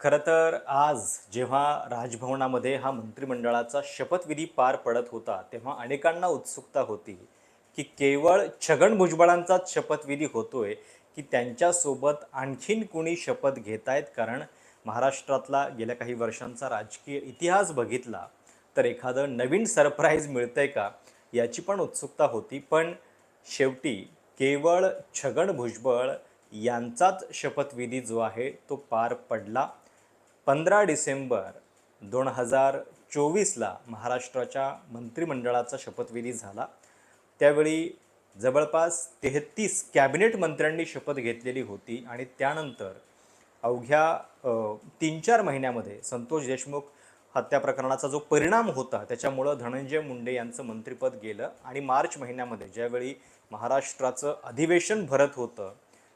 खरं तर आज जेव्हा राजभवनामध्ये हा मंत्रिमंडळाचा शपथविधी पार पडत होता तेव्हा अनेकांना उत्सुकता होती की केवळ छगन भुजबळांचाच शपथविधी होतोय की त्यांच्यासोबत आणखीन कुणी शपथ घेत आहेत कारण महाराष्ट्रातला गेल्या काही वर्षांचा राजकीय इतिहास बघितला तर एखादं नवीन सरप्राईज मिळतंय का याची पण उत्सुकता होती. पण शेवटी केवळ छगन भुजबळ यांचाच शपथविधी जो आहे तो पार पडला. पंधरा डिसेंबर दोन हजार चोवीसला महाराष्ट्राच्या मंत्रिमंडळाचा शपथविधी झाला. त्यावेळी जवळपास तेहतीस कॅबिनेट मंत्र्यांनी शपथ घेतलेली होती आणि त्यानंतर अवघ्या तीन चार महिन्यामध्ये संतोष देशमुख हत्या प्रकरणाचा जो परिणाम होता त्याच्यामुळं धनंजय मुंडे यांचं मंत्रिपद गेलं आणि मार्च महिन्यामध्ये ज्यावेळी महाराष्ट्राचं अधिवेशन भरत होतं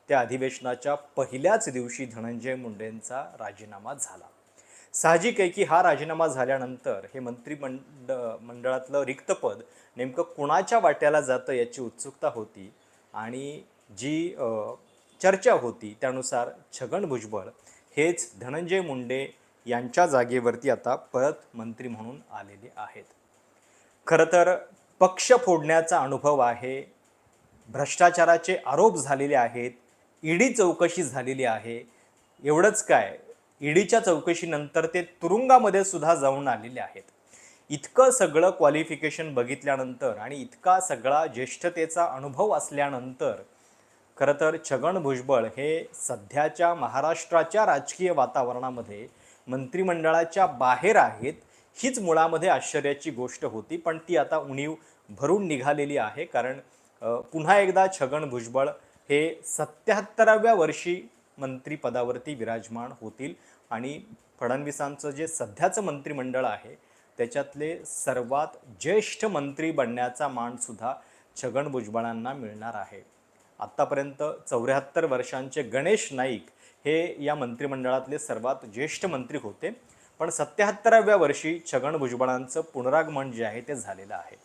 त्या अधिवेशनाच्या पहिल्याच दिवशी धनंजय मुंडेंचा राजीनामा झाला. साहजिक आहे की हा राजीनामा झाल्यानंतर हे मंत्रिमंड मंडळातलं रिक्तपद नेमकं कुणाच्या वाट्याला जातं याची उत्सुकता होती आणि जी चर्चा होती त्यानुसार छगन भुजबळ हेच धनंजय मुंडे यांच्या जागेवरती आता परत मंत्री म्हणून आलेले आहेत. खरं तर पक्ष फोडण्याचा अनुभव आहे भ्रष्टाचाराचे आरोप झालेले आहेत ईडी चौकशी झालेली आहे. एवढंच काय ईडीच्या चौकशीनंतर ते तुरुंगामध्ये सुद्धा जाऊन आलेले आहेत. इतकं सगळं क्वालिफिकेशन बघितल्यानंतर आणि इतका सगळा ज्येष्ठतेचा अनुभव असल्यानंतर खरं तर छगन भुजबळ हे सध्याच्या महाराष्ट्राच्या राजकीय वातावरणामध्ये मंत्रिमंडळाच्या बाहेर आहेत हीच मुळामध्ये आश्चर्याची गोष्ट होती. पण ती आता उणीव भरून निघालेली आहे कारण पुन्हा एकदा छगन भुजबळ हे सत्याहत्तराव्या वर्षी मंत्रिपदावरती विराजमान होतील. आणि फडणवीसांचं जे सध्याचं मंत्रिमंडळ आहे त्याच्यातले सर्वात ज्येष्ठ मंत्री बनण्याचा मानसुद्धा छगन भुजबळांना मिळणार आहे. आत्तापर्यंत चौऱ्याहत्तर वर्षांचे गणेश नाईक हे या मंत्रिमंडळातले सर्वात ज्येष्ठ मंत्री होते. पण सत्याहत्तराव्या वर्षी छगन भुजबळांचं पुनरागमन जे आहे ते झालेलं आहे.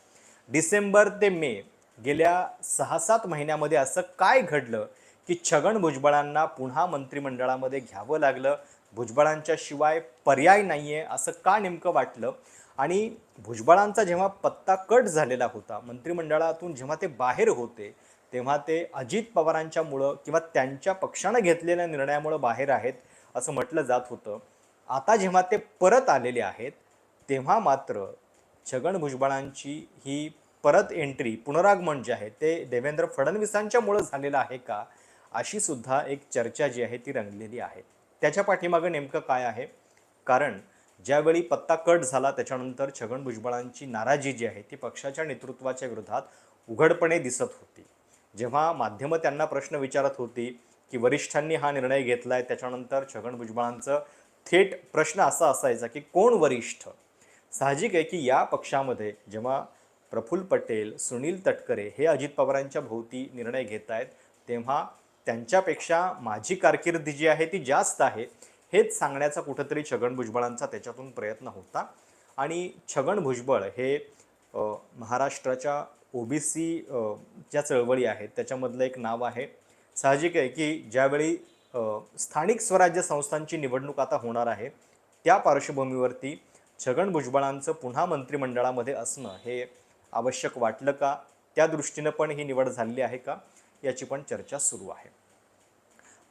डिसेंबर ते मे गेल्या सहा सात महिन्यामध्ये असं काय घडलं की छगन भुजबळांना पुन्हा मंत्रिमंडळामध्ये घ्यावं लागलं? भुजबळांच्या शिवाय पर्याय नाही आहे असं का नेमकं वाटलं? आणि भुजबळांचा जेव्हा पत्ता कट झालेला होता मंत्रिमंडळातून जेव्हा ते बाहेर होते तेव्हा ते अजित पवारांच्यामुळं किंवा त्यांच्या पक्षानं घेतलेल्या निर्णयामुळं बाहेर आहेत असं म्हटलं जात होतं. आता जेव्हा ते परत आलेले आहेत तेव्हा मात्र छगन भुजबळांची ही परत एंट्री पुनरागमन जे आहे ते देवेंद्र फडणवीसांच्यामुळं झालेलं आहे का? अशी सुद्धा एक चर्चा जी आहे ती रंगलेली आहे. त्याच्या पाठीमागं नेमकं काय आहे? कारण ज्यावेळी पत्ता कट झाला त्याच्यानंतर छगन भुजबळांची नाराजी जी आहे ती पक्षाच्या नेतृत्वाच्या विरोधात उघडपणे दिसत होती. जेव्हा माध्यमं त्यांना प्रश्न विचारत होती की वरिष्ठांनी हा निर्णय घेतला आहे त्याच्यानंतर छगन भुजबळांचं थेट प्रश्न असा असायचा की कोण वरिष्ठ? साहजिक आहे की या पक्षामध्ये जेव्हा प्रफुल्ल पटेल सुनील तटकरे हे अजित पवारांच्या भोवती निर्णय घेत आहेत. तेव्हा त्यांच्यापेक्षा माझी कारकीर्द जी आहे ती जास्त आहे. हेच सांगण्याचा कुठंतरी छगन भुजबळांचा त्याच्यातून प्रयत्न होता. आणि छगन भुजबळ हे अ, महाराष्ट्राच्या ओबीसी ज्या चळवळी आहेत त्याच्यामधलं एक नाव आहे. साहजिक आहे की ज्यावेळी स्थानिक स्वराज्य संस्थांची निवडणूक आता होणार आहे त्या पार्श्वभूमीवरती छगन भुजबळांचं पुन्हा मंत्रिमंडळामध्ये असणं हे आवश्यक वाटलं का? त्या दृष्टीनं पण ही निवड झालेली आहे का? याची पण चर्चा सुरू आहे.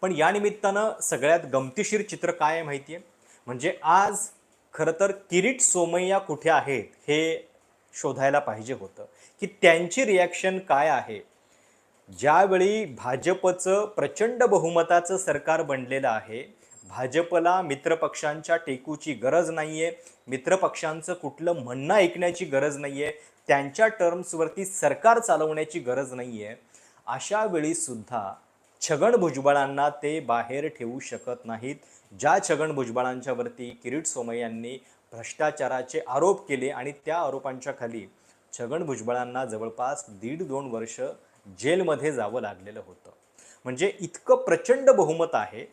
पण या निमित्तानं सगळ्यात गमतीशीर चित्र काय आहे माहिती आहे म्हणजे आज खरं तर किरीट सोमय्या कुठे आहेत हे शोधायला पाहिजे होतं. की त्यांची रिॲक्शन काय आहे? ज्यावेळी भाजपचं प्रचंड बहुमताचं सरकार बनलेलं आहे भाजपला मित्रपक्षांच्या टेकूची गरज नाही आहे मित्रपक्षांचं कुठलं म्हणणं ऐकण्याची गरज नाही आहे त्यांच्या टर्म्सवरती सरकार चालवण्याची गरज नाही आहे अशा वेळीसुद्धा छगन भुजबळांना ते बाहेर ठेवू शकत नाहीत. ज्या छगन भुजबळांच्यावरती किरीट सोमय्यांनी भ्रष्टाचाराचे आरोप केले आणि त्या आरोपांच्या खाली छगन भुजबळांना जवळपास दीड दोन वर्ष जेलमध्ये जावं लागलेलं होतं. म्हणजे इतकं प्रचंड बहुमत आहे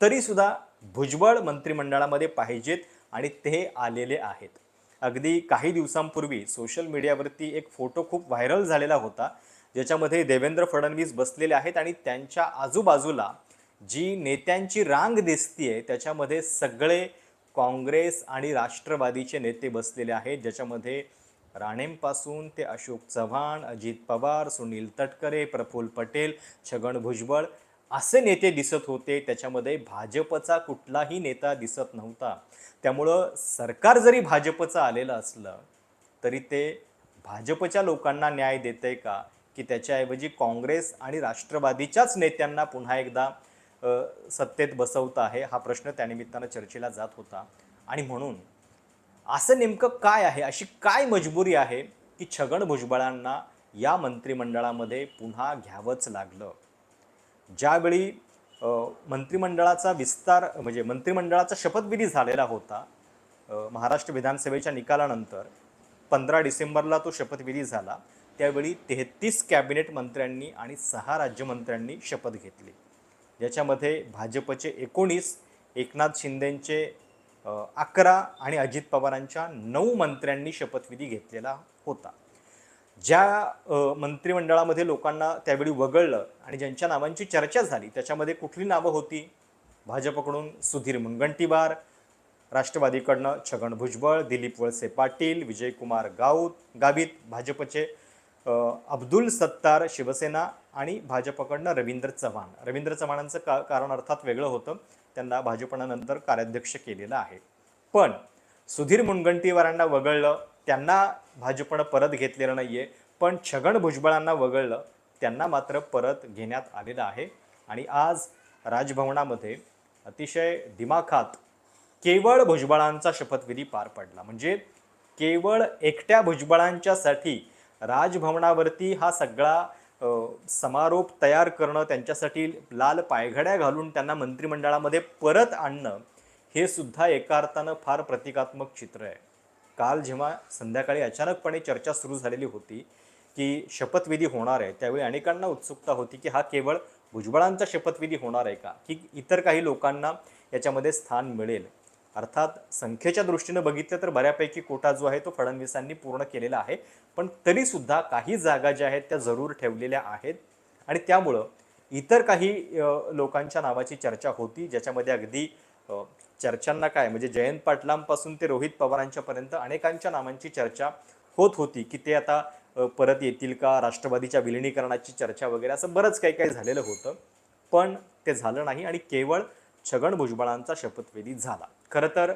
तरीसुद्धा भुजबळ मंत्रिमंडळामध्ये पाहिजेत आणि ते आलेले आहेत. अगदी काही दिवसांपूर्वी सोशल मीडियावरती एक फोटो खूप व्हायरल झालेला होता ज्याच्यामध्ये देवेंद्र फडणवीस बसलेले आहेत आणि त्यांच्या आजूबाजूला जी नेत्यांची रांग दिसतीये त्याच्यामध्ये सगळे काँग्रेस आणि राष्ट्रवादीचे नेते बसलेले आहेत ज्याच्यामध्ये राणेंपासून ते अशोक चव्हाण अजित पवार सुनील तटकरे प्रफुल्ल पटेल छगन भुजबळ असे नेते दिसत होते त्याच्यामध्ये भाजपचा कुठलाही नेता दिसत नव्हता. त्यामुळं सरकार जरी भाजपचं आलेलं असलं तरी ते भाजपच्या लोकांना न्याय देते का? की त्याच्याऐवजी काँग्रेस आणि राष्ट्रवादीच्याच नेत्यांना पुन्हा एकदा सत्तेत बसवता आहे हा प्रश्न त्यानिमित्तानं चर्चेला जात होता. आणि म्हणून असं नेमकं काय आहे? अशी काय मजबुरी आहे की छगन भुजबळांना या मंत्रिमंडळामध्ये पुन्हा घ्यावंच लागलं? ज्यावेळी मंत्रिमंडळाचा विस्तार म्हणजे मंत्रिमंडळाचा शपथविधी झालेला होता महाराष्ट्र विधानसभेच्या निकालानंतर पंधरा डिसेंबरला तो शपथविधी झाला. त्यावेळी तेहतीस कॅबिनेट मंत्र्यांनी आणि सहा राज्यमंत्र्यांनी शपथ घेतली. ज्याच्यामध्ये भाजपचे एकोणीस एकनाथ शिंदेंचे अकरा आणि अजित पवारांच्या नऊ मंत्र्यांनी शपथविधी घेतलेला होता. ज्या मंत्रिमंडळामध्ये लोकांना त्यावेळी वगळलं आणि ज्यांच्या नावांची चर्चा झाली त्याच्यामध्ये कुठली नावं होती? भाजपकडून सुधीर मुनगंटीवार राष्ट्रवादीकडनं छगन भुजबळ दिलीप वळसे पाटील विजयकुमार गाऊत गावित भाजपचे अब्दुल सत्तार शिवसेना आणि भाजपकडनं रवींद्र चव्हाण. रवींद्र चव्हाणांचं का कारण अर्थात वेगळं होतं. त्यांना भाजपनं नंतर कार्याध्यक्ष केलेलं आहे. पण सुधीर मुनगंटीवारांना वगळलं त्यांना भाजपनं परत घेतलेलं नाही आहे पण छगन भुजबळांना वगळलं त्यांना मात्र परत घेण्यात आलेलं आहे. आणि आज राजभवनामध्ये अतिशय दिमाखात केवळ भुजबळांचा शपथविधी पार पडला. म्हणजे केवळ एकट्या भुजबळांच्यासाठी राजभवनावरती हा सगळा समारोप तयार करणं त्यांच्यासाठी लाल पायघड्या घालून त्यांना मंत्रिमंडळामध्ये परत आणणं हे सुद्धा एका अर्थानं फार प्रतिकात्मक चित्र आहे. काल जेव्हा संध्याकाळी अचानकपणे चर्चा सुरू झालेली होती की शपथविधी होणार आहे त्यावेळी अनेकांना उत्सुकता होती की हा केवळ भुजबळांचा शपथविधी होणार आहे का की इतर काही लोकांना याच्यामध्ये स्थान मिळेल? अर्थात संख्येच्या दृष्टीनं बघितलं तर बऱ्यापैकी कोटा जो आहे तो फडणवीसांनी पूर्ण केलेला आहे पण तरीसुद्धा काही जागा ज्या आहेत त्या जरूर ठेवलेल्या आहेत आणि त्यामुळं इतर काही लोकांच्या नावाची चर्चा होती ज्याच्यामध्ये अगदी चर्चांना काय? म्हणजे जयंत पाटलांपासून ते रोहित पवारांच्यापर्यंत अनेकांच्या नावांची चर्चा होत होती की ते आता परत येतील का? राष्ट्रवादीच्या विलिनीकरणाची चर्चा वगैरे असं बरंच काही काही झालेलं होतं. पण ते झालं नाही आणि केवळ छगन भुजबळांचा शपथविधी झाला. खरं तर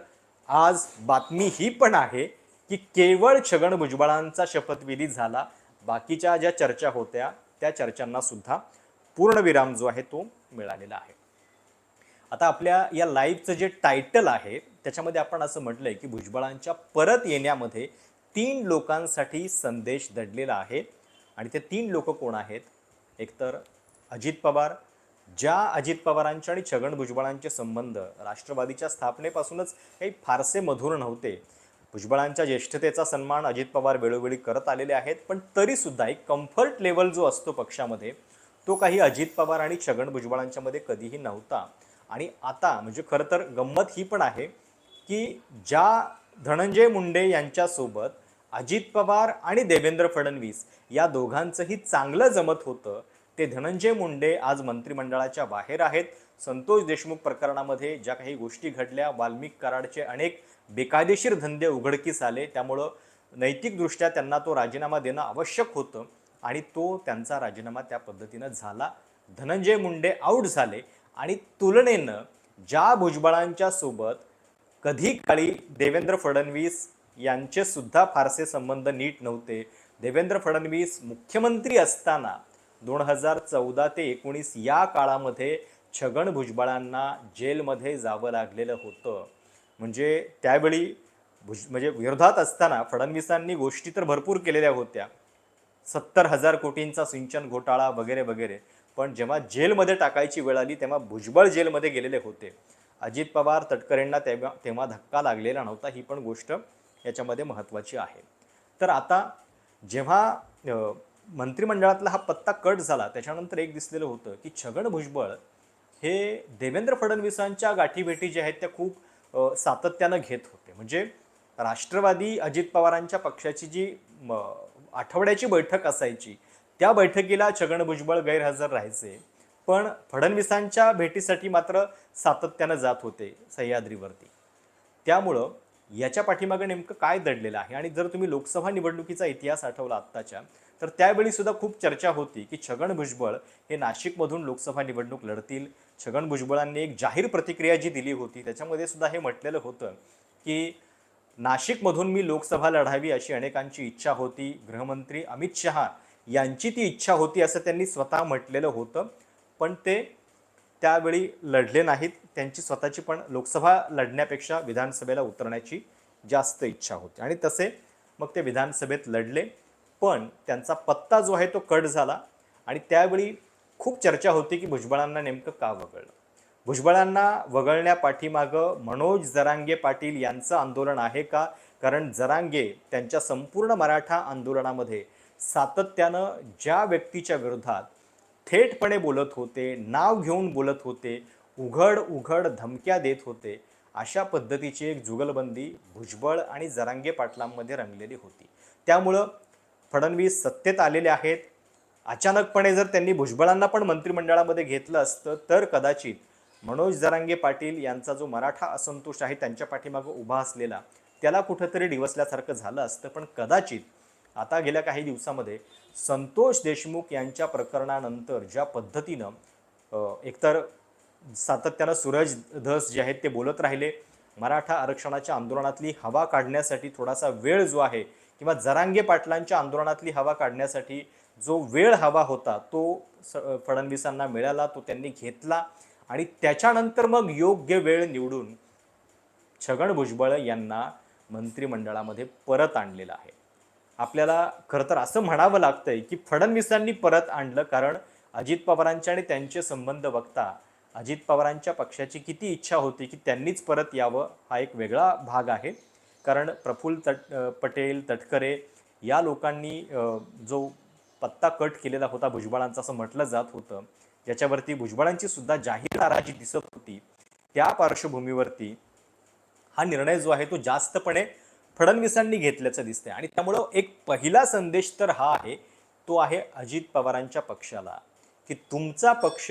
आज बातमी ही पण आहे की केवळ छगन भुजबळांचा शपथविधी झाला. बाकीच्या ज्या चर्चा होत्या त्या चर्चांना सुद्धा पूर्णविराम जो आहे तो मिळालेला आहे. आता आपल्या या लाईव्हचं जे टायटल आहे त्याच्यामध्ये आपण असं म्हटलं आहे की भुजबळांच्या परत येण्यामध्ये तीन लोकांसाठी संदेश दडलेला आहे. आणि ते तीन लोक कोण आहेत? एकतर अजित पवार ज्या अजित पवारांचे आणि छगन भुजबळांचे संबंध राष्ट्रवादीच्या स्थापनेपासूनच काही फारसे मधुर नव्हते. भुजबळांच्या ज्येष्ठतेचा सन्मान अजित पवार वेळोवेळी करत आलेले आहेत पण तरीसुद्धा एक कम्फर्ट लेवल जो असतो पक्षामध्ये तो काही अजित पवार आणि छगन भुजबळांच्यामध्ये कधीही नव्हता. आणि आता म्हणजे खरं तर गंमत ही पण आहे की ज्या धनंजय मुंडे यांच्यासोबत अजित पवार आणि देवेंद्र फडणवीस या दोघांचंही चांगलं जमत होतं ते धनंजय मुंडे आज मंत्रिमंडळाच्या बाहेर आहेत. संतोष देशमुख प्रकरणामध्ये ज्या काही गोष्टी घडल्या वाल्मिक कराडचे अनेक बेकायदेशीर धंदे उघडकीस आले त्यामुळं नैतिकदृष्ट्या त्यांना तो राजीनामा देणं आवश्यक होतं आणि तो त्यांचा राजीनामा त्या पद्धतीनं झाला. धनंजय मुंडे आऊट झाले. आणि तुलनेनं ज्या भुजबळांच्या सोबत कधी काळी देवेंद्र फडणवीस यांचे सुद्धा फारसे संबंध नीट नव्हते. देवेंद्र फडणवीस मुख्यमंत्री असताना दोन हजार चौदा ते एकोणीस या काळामध्ये छगन भुजबळांना जेलमध्ये जावं लागलेलं होतं. म्हणजे त्यावेळी भुज म्हणजे विरोधात असताना फडणवीसांनी गोष्टी तर भरपूर केलेल्या होत्या. सत्तर हजार कोटींचा सिंचन घोटाळा वगैरे वगैरे. पण जेव्हा जेलमध्ये टाकायची वेळ आली तेव्हा भुजबळ जेलमध्ये गेलेले होते. अजित पवार तटकरेंना तेव्हा तेव्हा धक्का लागलेला नव्हता. ही पण गोष्ट याच्यामध्ये महत्त्वाची आहे. तर आता जेव्हा मंत्रिमंडळातला हा पत्ता कट झाला त्याच्यानंतर एक दिसलेलं होतं की छगन भुजबळ हे देवेंद्र फडणवीसांच्या गाठीभेटी ज्या आहेत त्या खूप सातत्यानं घेत होते. म्हणजे राष्ट्रवादी अजित पवारांच्या पक्षाची जी म, आठवड्याची बैठक असायची त्या बैठकीला छगन भुजबळ गैरहजर राहायचे. पण फडणवीसांच्या भेटीसाठी मात्र सातत्यानं जात होते सह्याद्रीवरती. त्यामुळं याच्या पाठीमागे नेमकं काय दडलेलं आहे? आणि जर तुम्ही लोकसभा निवडणुकीचा इतिहास आठवला आत्ताच्या तर त्यावेळी सुद्धा खूप चर्चा होती की छगन भुजबळ हे नाशिकमधून लोकसभा निवडणूक लढतील. छगन भुजबळांनी एक जाहीर प्रतिक्रिया जी दिली होती त्याच्यामध्ये सुद्धा हे म्हटलेलं होतं की नाशिकमधून मी लोकसभा लढावी अशी अनेकांची इच्छा होती. गृहमंत्री अमित शहा यांची ती इच्छा होती असं त्यांनी स्वतः म्हटलेलं होतं. पण ते त्यावेळी लढले नाहीत. त्यांची स्वतःची पण लोकसभा लढण्यापेक्षा विधानसभेला उतरण्याची जास्त इच्छा होती. आणि तसे मग ते विधानसभेत लढले. पण त्यांचा पत्ता जो आहे तो कट झाला. आणि त्यावेळी खूप चर्चा होती की भुजबळांना नेमकं का वगळलं? भुजबळांना वगळण्यापाठीमागं मनोज जरांगे पाटील यांचं आंदोलन आहे का? कारण जरांगे त्यांच्या संपूर्ण मराठा आंदोलनामध्ये सातत्यानं ज्या व्यक्तीच्या विरोधात थेटपणे बोलत होते नाव घेऊन बोलत होते उघड उघड धमक्या देत होते अशा पद्धतीची एक जुगलबंदी भुजबळ आणि जरांगे पाटलांमध्ये रंगलेली होती. त्यामुळं फडणवीस सत्तेत आलेले आहेत. अचानकपणे जर त्यांनी भुजबळांना पण मंत्रिमंडळामध्ये घेतलं असतं तर कदाचित मनोज जरांगे पाटील यांचा जो मराठा असंतोष आहे त्यांच्या पाठीमागं उभा असलेला त्याला कुठंतरी डिवसल्यासारखं झालं असतं. पण कदाचित आता गेल्या काही दिवसामध्ये संतोष देशमुख यांच्या प्रकरणानंतर ज्या पद्धतीनं एकतर सातत्यानं सूरज धस जे आहेत ते बोलत राहिले मराठा आरक्षणाच्या आंदोलनातली हवा काढण्यासाठी थोडासा वेळ जो आहे किंवा जरांगे पाटलांच्या आंदोलनातली हवा काढण्यासाठी जो वेळ हवा होता तो स फडणवीसांना मिळाला तो त्यांनी घेतला आणि त्याच्यानंतर मग योग्य वेळ निवडून छगन भुजबळ यांना मंत्रिमंडळामध्ये परत आणलेलं आहे. आपल्याला खरं तर असं म्हणावं लागतंय की फडणवीसांनी परत आणलं कारण अजित पवारांचे आणि त्यांचे संबंध बघता अजित पवारांच्या पक्षाची किती इच्छा होती की त्यांनीच परत यावं हा एक वेगळा भाग आहे. कारण प्रफुल्ल तट पटेल तटकरे या लोकांनी जो पत्ता कट केलेला होता भुजबळांचा असं म्हटलं जात होतं ज्याच्यावरती भुजबळांची सुद्धा जाहीर नाराजी दिसत होती त्या पार्श्वभूमीवरती हा निर्णय जो आहे तो जास्तपणे फडणवीसांनी घेतल्याचं दिसतंय. आणि त्यामुळं एक पहिला संदेश तर हा आहे तो आहे अजित पवारांच्या पक्षाला की तुमचा पक्ष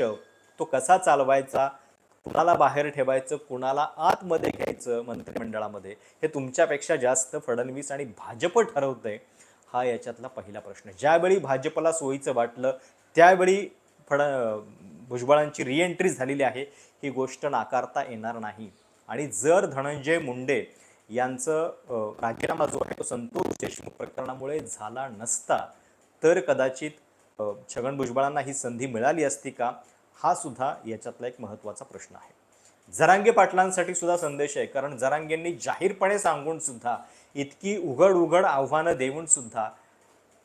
तो कसा चालवायचा कुणाला बाहेर ठेवायचं कुणाला आतमध्ये घ्यायचं मंत्रिमंडळामध्ये हे तुमच्यापेक्षा जास्त फडणवीस आणि भाजप ठरवतंय हा याच्यातला पहिला प्रश्न. ज्यावेळी भाजपला सोयीचं वाटलं त्यावेळी फड भुजबळांची रिएंट्री झालेली आहे ही गोष्ट नाकारता येणार नाही. आणि जर धनंजय मुंडे यांचं राजीनामा जो आहे तो संतोष देशमुख प्रकरणामुळे झाला नसता. तर कदाचित छगन भुजबळांना ही संधी मिळाली असती का? हा सुद्धा याच्यातला एक महत्त्वाचा प्रश्न आहे. जरांगे पाटलांसाठी सुद्धा संदेश आहे. कारण जरांगेंनी जाहीरपणे सांगून सुद्धा इतकी उघड उघड आव्हानं देऊन सुद्धा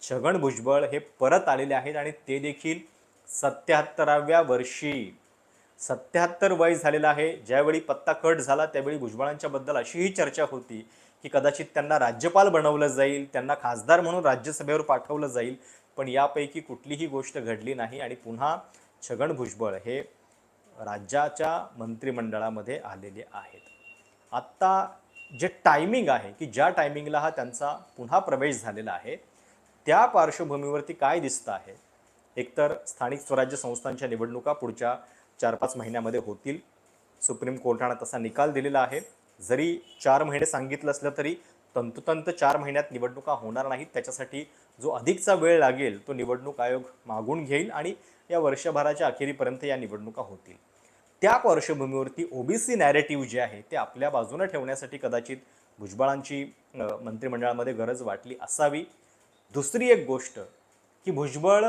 छगन भुजबळ हे परत आलेले आहेत आणि ते देखील सत्याहत्तराव्या वर्षी. सत्याहत्तर वय झालेलं आहे. ज्यावेळी पत्ता कट झाला त्यावेळी भुजबळांच्याबद्दल अशीही चर्चा होती की कदाचित त्यांना राज्यपाल बनवलं जाईल त्यांना खासदार म्हणून राज्यसभेवर पाठवलं जाईल पण यापैकी कुठलीही गोष्ट घडली नाही आणि पुन्हा छगन भुजबळ हे राज्याच्या मंत्रिमंडळामध्ये आलेले आहेत. आत्ता जे टायमिंग आहे की ज्या टायमिंगला हा त्यांचा पुन्हा प्रवेश झालेला आहे त्या पार्श्वभूमीवरती काय दिसतं आहे? एकतर स्थानिक स्वराज्य संस्थांच्या निवडणुका पुढच्या चार पाच महिन्यामध्ये होतील. सुप्रीम कोर्टानं तसा निकाल दिलेला आहे. जरी चार महिने सांगितलं असलं तरी तंतोतंत चार महिन्यात निवडणुका होणार नाहीत. त्याच्यासाठी जो अधिकचा वेळ लागेल तो निवडणूक आयोग मागून घेईल आणि या वर्षभराच्या अखेरीपर्यंत या निवडणुका होतील. त्या पार्श्वभूमीवरती ओबीसी नॅरेटिव्ह जे आहे ते आपल्या बाजूने ठेवण्यासाठी कदाचित भुजबळांची मंत्रिमंडळामध्ये गरज वाटली असावी. दुसरी एक गोष्ट की भुजबळ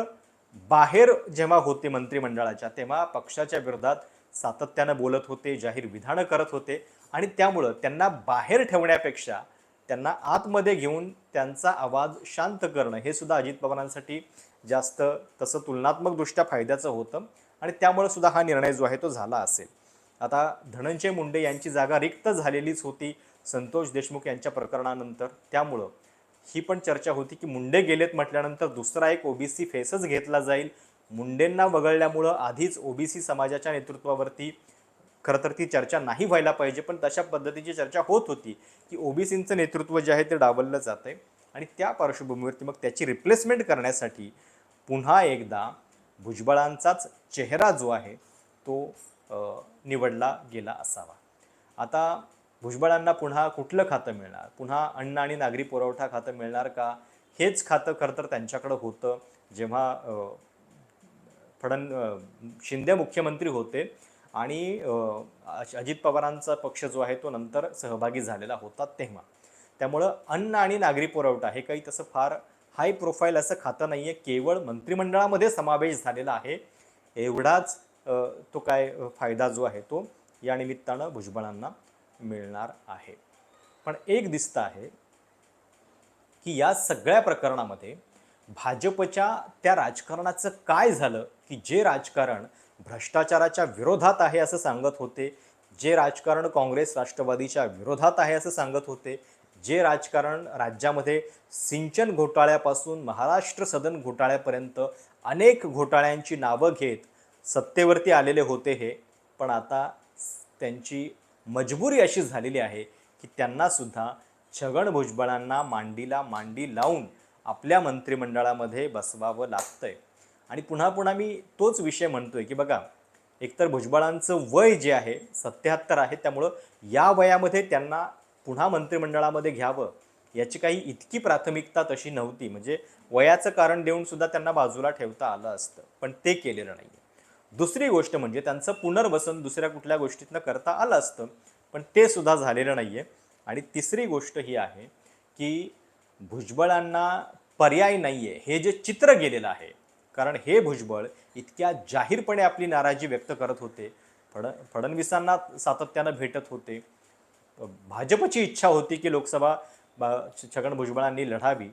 बाहेर जेव्हा होते मंत्रिमंडळाच्या तेव्हा पक्षाच्या विरोधात सातत्यानं बोलत होते जाहीर विधानं करत होते आणि त्यामुळं त्यांना बाहेर ठेवण्यापेक्षा त्यांना आतमध्ये घेऊन त्यांचा आवाज शांत करणं हे सुद्धा अजित पवारांसाठी जास्त तसं तुलनात्मकदृष्ट्या फायद्याचं होतं आणि त्यामुळे सुद्धा हा निर्णय जो आहे तो झाला असेल. आता धनंजय मुंडे यांची जागा रिक्त झालेलीच होती संतोष देशमुख यांच्या प्रकरणानंतर. त्यामुळं ही पण चर्चा होती की मुंडे गेलेत म्हटल्यानंतर दुसरा एक ओबीसी फेसच घेतला जाईल. मुंडेंना वगळल्यामुळं आधीच ओबीसी समाजाच्या नेतृत्वावरती खरं तर ती चर्चा नाही व्हायला पाहिजे पण तशा पद्धतीची चर्चा होत होती की ओबीसींचं नेतृत्व जे आहे ते डावललं जातंय आणि त्या पार्श्वभूमीवरती मग त्याची रिप्लेसमेंट करण्यासाठी पुन्हा एकदा भुजबळांचाच चेहरा जो आहे तो निवडला गेला असावा. आता भुजबळांना पुन्हा कुठलं खातं मिळणार? पुन्हा अन्न आणि नागरी पुरवठा खातं मिळणार का? हेच खातं खरं तर त्यांच्याकडं होतं. जेव्हा फडण शिंदे मुख्यमंत्री होते आणि अजित पवारांचा पक्ष जो आहे तो नंतर सहभागी झालेला होता तेव्हा. त्यामुळं अन्न आणि नागरी पुरवठा हे काही तसं फार हाय प्रोफाईल असं खातं नाही आहे केवळ मंत्रिमंडळामध्ये समावेश झालेला आहे. एवढाच तो काय फायदा जो आहे तो या निमित्तानं भुजबळांना. मिळणार आहे. पण एक दिसतं आहे की या सगळ्या प्रकरणामध्ये भाजपच्या त्या राजकारणाचं काय झालं की जे राजकारण भ्रष्टाचाराच्या विरोधात आहे असं सांगत होते जे राजकारण काँग्रेस राष्ट्रवादीच्या विरोधात आहे असं सांगत होते जे राजकारण राज्यामध्ये सिंचन घोटाळ्यापासून महाराष्ट्र सदन घोटाळ्यापर्यंत अनेक घोटाळ्यांची नावं घेत सत्तेवरती आलेले होते हे. पण आता त्यांची मजबुरी अशी झालेली आहे की त्यांनासुद्धा छगन भुजबळांना मांडीला मांडी लावून आपल्या मंत्रिमंडळामध्ये बसवावं लागतंय. आणि पुन्हा पुन्हा मी तोच विषय म्हणतोय की बघा एकतर भुजबळांचं वय जे आहे सत्याहत्तर आहे त्यामुळं या वयामध्ये त्यांना पुन्हा मंत्रिमंडळामध्ये घ्यावं याची काही इतकी प्राथमिकता तशी नव्हती. म्हणजे वयाचं कारण देऊन सुद्धा त्यांना बाजूला ठेवता आलं असतं पण ते केलेलं नाही दुसरी गोष्ट म्हणजे त्यांचं पुनर्वसन दुसऱ्या कुठल्या गोष्टीतनं करता आलं असतं पण ते सुद्धा झालेलं नाही आहे आणि तिसरी गोष्ट ही आहे की भुजबळांना पर्याय नाही आहे हे जे चित्र गेलेलं आहे कारण हे भुजबळ इतक्या जाहीरपणे आपली नाराजी व्यक्त करत होते. फड फडणवीसांना सातत्यानं भेटत होते. भाजपची इच्छा होती की लोकसभा छगन भुजबळांनी लढावी.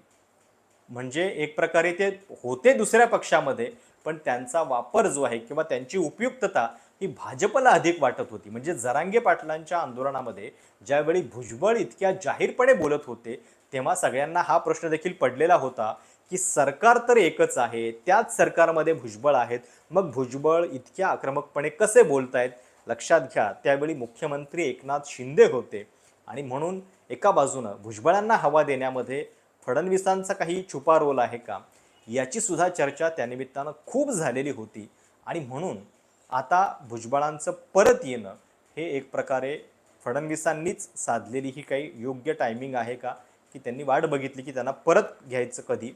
म्हणजे एक प्रकारे ते होते दुसऱ्या पक्षामध्ये पण त्यांचा वापर जो आहे किंवा त्यांची उपयुक्तता ही भाजपला अधिक वाटत होती. म्हणजे जरांगे पाटलांच्या आंदोलनामध्ये ज्यावेळी भुजबळ इतक्या जाहीरपणे बोलत होते तेव्हा सगळ्यांना हा प्रश्न देखील पडलेला होता की सरकार तर एकच आहे त्याच सरकारमध्ये भुजबळ आहेत. मग भुजबळ इतक्या आक्रमकपणे कसे बोलतायत? लक्षात घ्या त्यावेळी मुख्यमंत्री एकनाथ शिंदे होते. आणि म्हणून एका बाजूनं भुजबळांना हवा देण्यामध्ये फडणवीसांचा काही छुपा रोल आहे का? याचीसुद्धा चर्चा त्यानिमित्तानं खूप झालेली होती. आणि म्हणून आता भुजबळांचं परत येणं हे एक प्रकारे फडणवीसांनीच साधलेली ही काही योग्य टायमिंग आहे का? की त्यांनी वाट बघितली की त्यांना परत घ्यायचं कधी?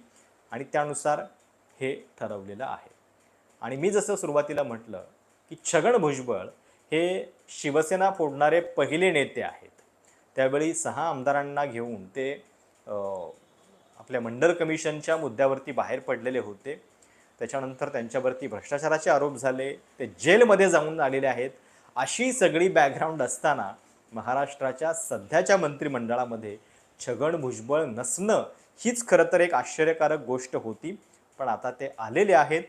आणि त्यानुसार हे ठरवलेलं आहे. आणि मी जसं सुरुवातीला म्हटलं की छगन भुजबळ हे शिवसेना फोडणारे पहिले नेते आहेत. त्यावेळी सहा आमदारांना घेऊन ते आपल्या मंडल कमिशनच्या मुद्द्यावरती बाहेर पडलेले होते. त्याच्यानंतर त्यांच्यावरती भ्रष्टाचाराचे आरोप झाले. ते जेलमध्ये जाऊन आलेले आहेत. अशी सगळी बॅकग्राऊंड असताना महाराष्ट्राच्या सध्याच्या मंत्रिमंडळामध्ये छगन भुजबळ नसणं हीच खरं तर एक आश्चर्यकारक गोष्ट होती. पण आता ते आलेले आहेत.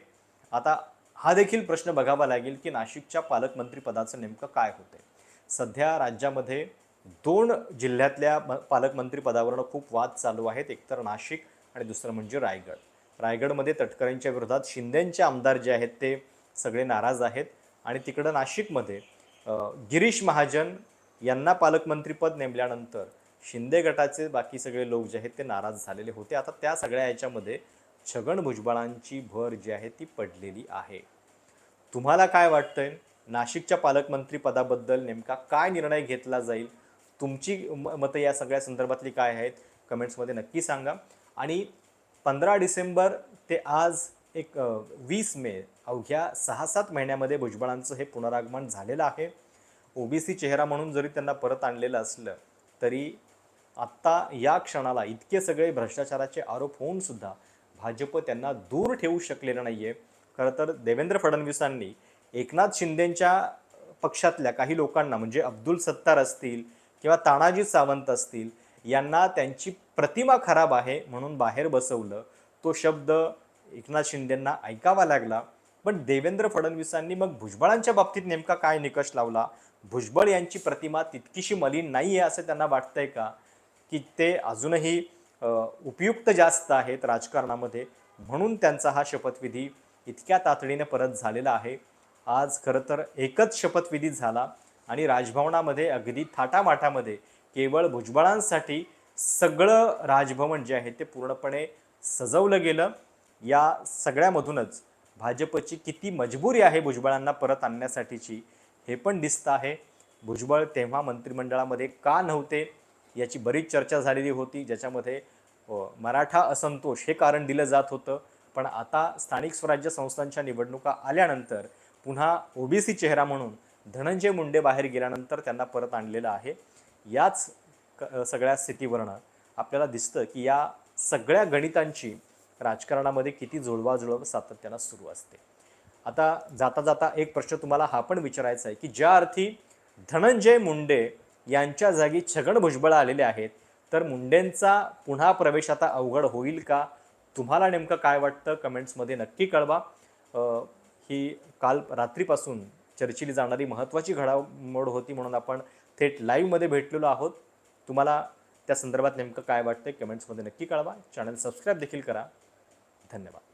आता हा देखील प्रश्न बघावा लागेल की नाशिकच्या पालकमंत्रीपदाचं नेमकं काय होतंय? सध्या राज्यामध्ये दोन जिल्ह्यातल्या म- पालकमंत्रीपदावरनं खूप वाद चालू आहेत. एकतर नाशिक आणि दुसरं म्हणजे रायगड. रायगडमध्ये तटकरेंच्या विरोधात शिंदेंचे आमदार जे आहेत ते सगळे नाराज आहेत. आणि तिकडं नाशिकमध्ये गिरीश महाजन यांना पालकमंत्रीपद नेमल्यानंतर शिंदे गटाचे बाकी सगळे लोक जे आहेत ते नाराज झालेले होते. आता त्या सगळ्या याच्यामध्ये छगन भुजबळांची भर जी आहे ती पडलेली आहे. तुम्हाला काय वाटतंय? नाशिकच्या पालकमंत्रीपदाबद्दल नेमका काय निर्णय घेतला जाईल? तुमची म- मतं या सगळ्या संदर्भातली काय आहेत कमेंट्समध्ये नक्की सांगा. आणि पंधरा डिसेंबर ते आज एक वीस मे अवघ्या सहा सात महिन्यामध्ये भुजबळांचं हे पुनरागमन झालेलं आहे. ओबीसी चेहरा म्हणून जरी त्यांना परत आणलेलं असलं तरी आत्ता या क्षणाला इतके सगळे भ्रष्टाचाराचे आरोप होऊन सुद्धा भाजप त्यांना दूर ठेवू शकलेलं नाही आहे खरं तर देवेंद्र फडणवीसांनी एकनाथ शिंदेंच्या पक्षातल्या काही लोकांना म्हणजे अब्दुल सत्तार असतील किंवा तानाजी सावंत असतील यांना त्यांची प्रतिमा खराब आहे म्हणून बाहेर बसवलं. तो शब्द एकनाथ शिंदेंना ऐकावा लागला. पण देवेंद्र फडणवीसांनी मग भुजबळांच्या बाबतीत नेमका काय निकष लावला? भुजबळ यांची प्रतिमा तितकीशी मलिन नाही आहे असं त्यांना वाटतंय का? की ते अजूनही उपयुक्त जास्त आहेत राजकारणामध्ये म्हणून त्यांचा हा शपथविधी इतक्या तातडीने परत झालेला आहे. आज खरं तर एकच शपथविधी झाला. आणि राजभवनामध्ये अगदी थाटामाटामध्ये केवळ भुजबळांसाठी सगळं राजभवन जे आहे ते पूर्णपणे सजवलं गेलं. या सगळ्यामधूनच भाजपची किती मजबुरी आहे भुजबळांना परत आणण्यासाठीची हे पण दिसतं आहे. भुजबळ तेव्हा मंत्रिमंडळामध्ये का नव्हते याची बरीच चर्चा झालेली होती ज्याच्यामध्ये मराठा असंतोष हे कारण दिलं जात होतं. पण आता स्थानिक स्वराज्य संस्थांच्या निवडणुका आल्यानंतर पुन्हा ओबीसी चेहरा म्हणून धनंजय मुंडे बाहेर गेल्यानंतर त्यांना परत आणलेलं आहे. याच क- सगळ्या स्थितीवरनं आपल्याला दिसतं की या सगळ्या गणितांची राजकारणामध्ये किती जुळवाजुळव सातत्यानं सुरू असते. आता जाता जाता एक प्रश्न तुम्हाला हा पण विचारायचा आहे की ज्या अर्थी धनंजय मुंडे यांच्या जागी छगन भुजबळ आलेले आहेत तर मुंडेंचा पुन्हा प्रवेश आता अवघड होईल का? तुम्हाला नेमकं काय वाटतं? कमेंट्समध्ये नक्की कळवा. ही काल रात्रीपासून चर्चिली जाणारी महत्त्वाची घडामोड होती म्हणून आपण थेट लाईव्हमध्ये भेटलेलो आहोत. तुम्हाला त्या संदर्भात नेमकं काय वाटतं कमेंट्समध्ये नक्की कळवा. चॅनल सबस्क्राईब देखील करा. धन्यवाद.